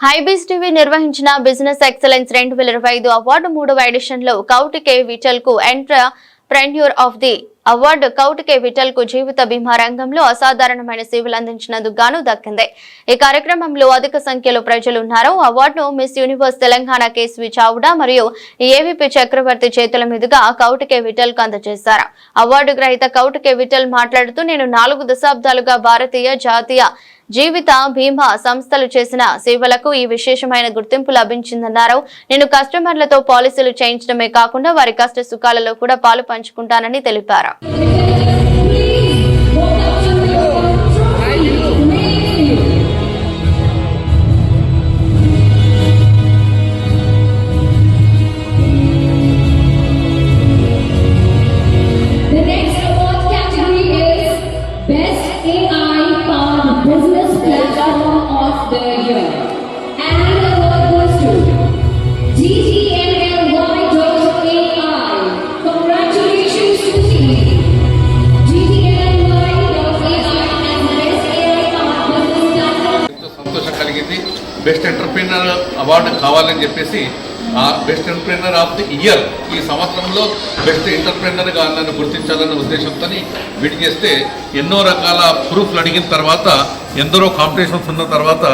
హైబీస్ TV నిర్వహించిన business excellence రెండు వేల ఇరవై ఐదు అవార్డు మూడవ ఎడిషన్లో Koutike విటల్కు entrepreneur of the award Koutike విఠల్కు జీవిత బీమా రంగంలో అసాధారణమైన సేవలు అందించినందుకు గాను దక్కింది. ఈ కార్యక్రమంలో అధిక సంఖ్యలో ప్రజలు ఉన్నారు. అవార్డును Miss Universe Telangana KC Chavda మరియు ఏవీపీ చక్రవర్తి చేతుల మీదుగా కౌటికే విఠల్కు అందజేశారు. అవార్డు గ్రహీత కౌటికే విఠల్ మాట్లాడుతూ నేను నాలుగు దశాబ్దాలుగా భారతీయ జాతీయ జీవిత బీమా సంస్థలు చేసిన సేవలకు ఈ విశేషమైన గుర్తింపు లభించిందన్నారు. నేను కస్టమర్లతో పాలసీలు చేయించడమే కాకుండా వారి కష్ట సుఖాలలో కూడా పాలు పంచుకుంటానని తెలిపారు. Best AI Business Platform of the Year. And the award goes to GTNLY.AI. Congratulations to team. GTNLY.AI as the Best AI Powered Business Platform ఎంతో సంతోషం కలిగింది బెస్ట్ ఎంటర్ప్రీనర్ అవార్డు కావాలని చెప్పేసి best entrepreneur of the year ఈ సంవత్సరంలో best ఎంటర్ప్రీనర్గా నన్ను గుర్తించాలన్న ఉద్దేశంతో వీటి చేస్తే ఎన్నో రకాల ప్రూఫ్లు అడిగిన తర్వాత ఎందరో కాంపిటీషన్స్ ఉన్న తర్వాత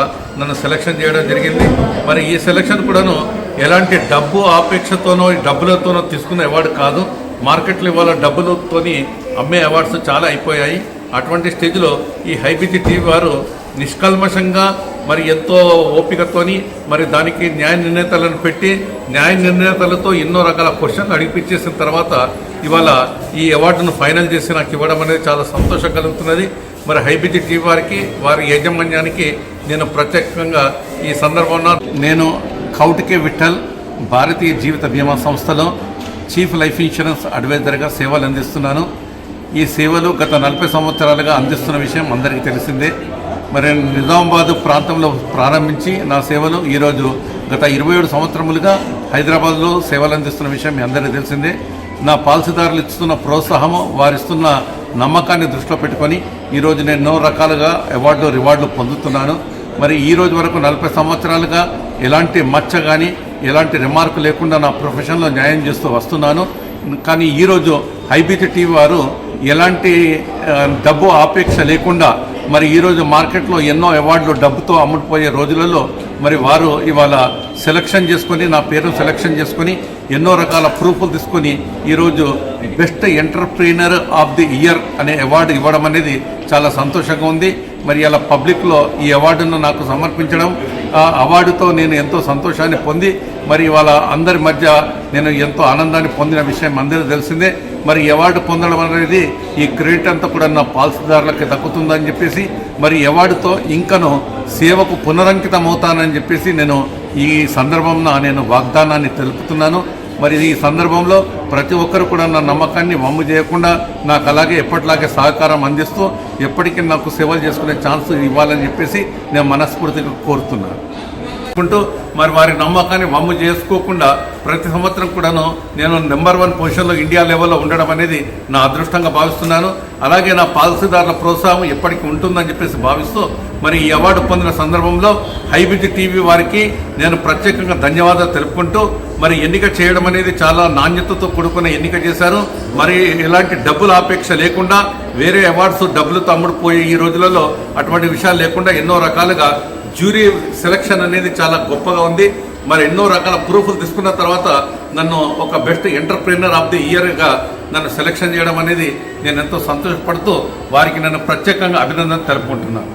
నన్ను సెలెక్షన్ చేయడం జరిగింది. మరి ఈ సెలెక్షన్ కూడాను ఎలాంటి డబ్బు ఆపేక్షతోనో డబ్బులతోనో తీసుకున్న అవార్డు కాదు. మార్కెట్లో ఇవాళ డబ్బులతోని అమ్మే అవార్డ్స్ చాలా అయిపోయాయి. అటువంటి స్టేజ్లో ఈ హైబిజి టీవీ వారు నిష్కల్మషంగా మరి ఎంతో ఓపికతోని మరి దానికి న్యాయ నిర్ణేతలను పెట్టి న్యాయ నిర్ణేతలతో ఎన్నో రకాల క్వశ్చన్లు అడిగిపించేసిన తర్వాత ఇవాళ ఈ అవార్డును ఫైనల్ చేసి నాకు ఇవ్వడం అనేది చాలా సంతోషం కలుగుతున్నది. మరి హైబిజి టీవీ వారికి వారి యాజమాన్యానికి నేను ప్రత్యేకంగా ఈ సందర్భంలో నేను కౌటికే విఠల్ భారతీయ జీవిత బీమా సంస్థలో చీఫ్ లైఫ్ ఇన్సూరెన్స్ అడ్వైజర్గా సేవలు అందిస్తున్నాను. ఈ సేవలు గత నలభై సంవత్సరాలుగా అందిస్తున్న విషయం అందరికీ తెలిసిందే. మరి నిజామాబాద్ ప్రాంతంలో ప్రారంభించి నా సేవలు ఈరోజు గత ఇరవై ఏడు సంవత్సరములుగా హైదరాబాద్లో సేవలు అందిస్తున్న విషయం మీ అందరికీ తెలిసిందే. నా పాలసీదారులు ఇస్తున్న ప్రోత్సాహము వారిస్తున్న నమ్మకాన్ని దృష్టిలో పెట్టుకొని ఈరోజు నేను ఎన్నో రకాలుగా అవార్డులు రివార్డులు పొందుతున్నాను. మరి ఈ రోజు వరకు నలభై సంవత్సరాలుగా ఎలాంటి మచ్చ కానీ ఎలాంటి రిమార్క్ లేకుండా నా ప్రొఫెషన్లో న్యాయం చేస్తూ వస్తున్నాను. కానీ ఈరోజు హైబీటీ టీవీ వారు ఎలాంటి డబ్బు ఆపేక్ష లేకుండా మరి ఈరోజు మార్కెట్లో ఎన్నో అవార్డులు డబ్బుతో అమ్ముడుపోయే రోజులలో మరి వారు ఇవాళ సెలక్షన్ చేసుకొని నా పేరు సెలక్షన్ చేసుకొని ఎన్నో రకాల ప్రూఫ్లు తీసుకొని ఈరోజు best entrepreneur of the year అనే అవార్డు ఇవ్వడం అనేది చాలా సంతోషంగా ఉంది. మరి అలా పబ్లిక్లో ఈ అవార్డును నాకు సమర్పించడం అవార్డుతో నేను ఎంతో సంతోషాన్ని పొంది మరి ఇవాళ అందరి మధ్య నేను ఎంతో ఆనందాన్ని పొందిన విషయం అందరూ తెలిసిందే. మరి అవార్డు పొందడం అనేది ఈ క్రెడిట్ అంతా కూడా నా పాలసీదారులకి దక్కుతుందని చెప్పేసి మరి అవార్డుతో ఇంకను సేవకు పునరంకితం అవుతానని చెప్పేసి నేను ఈ సందర్భంలో నేను వాగ్దానాన్ని తెలుపుతున్నాను. మరి ఈ సందర్భంలో ప్రతి ఒక్కరు కూడా నా నమ్మకాన్ని వమ్ము చేయకుండా నాకు అలాగే ఎప్పటిలాగే సహకారం అందిస్తూ ఎప్పటికీ నాకు సేవలు చేసుకునే ఛాన్స్ ఇవ్వాలని చెప్పేసి నేను మనస్ఫూర్తిగా కోరుతున్నాను. అనుకుంటూ మరి వారి నమ్మకాన్ని వమ్ము చేసుకోకుండా ప్రతి సంవత్సరం కూడాను నేను నెంబర్ వన్ పొజిషన్లో ఇండియా లెవెల్లో ఉండడం అనేది నా అదృష్టంగా భావిస్తున్నాను. అలాగే నా పాలసీదారుల ప్రోత్సాహం ఎప్పటికీ ఉంటుందని చెప్పేసి భావిస్తూ మరి ఈ అవార్డు పొందిన సందర్భంలో హైబ్రిడ్ టీవీ వారికి నేను ప్రత్యేకంగా ధన్యవాదాలు తెలుపుకుంటూ మరి ఎన్నిక చేయడం అనేది చాలా నాణ్యతతో కూడుకున్న ఎన్నిక చేశారు. మరి ఎలాంటి డబ్బుల ఆపేక్ష లేకుండా వేరే అవార్డ్స్ డబ్బులతో అమ్ముడుపోయే ఈ రోజులలో అటువంటి విషయాలు లేకుండా ఎన్నో రకాలుగా జ్యూరీ సెలక్షన్ అనేది చాలా గొప్పగా ఉంది. మరి ఎన్నో రకాల ప్రూఫ్లు తీసుకున్న తర్వాత నన్ను ఒక బెస్ట్ ఎంటర్ప్రీనర్ ఆఫ్ ది ఇయర్గా నన్ను సెలెక్షన్ చేయడం అనేది నేను ఎంతో సంతోషపడుతూ వారికి నన్ను ప్రత్యేకంగా అభినందన తెలుపుకుంటున్నాను.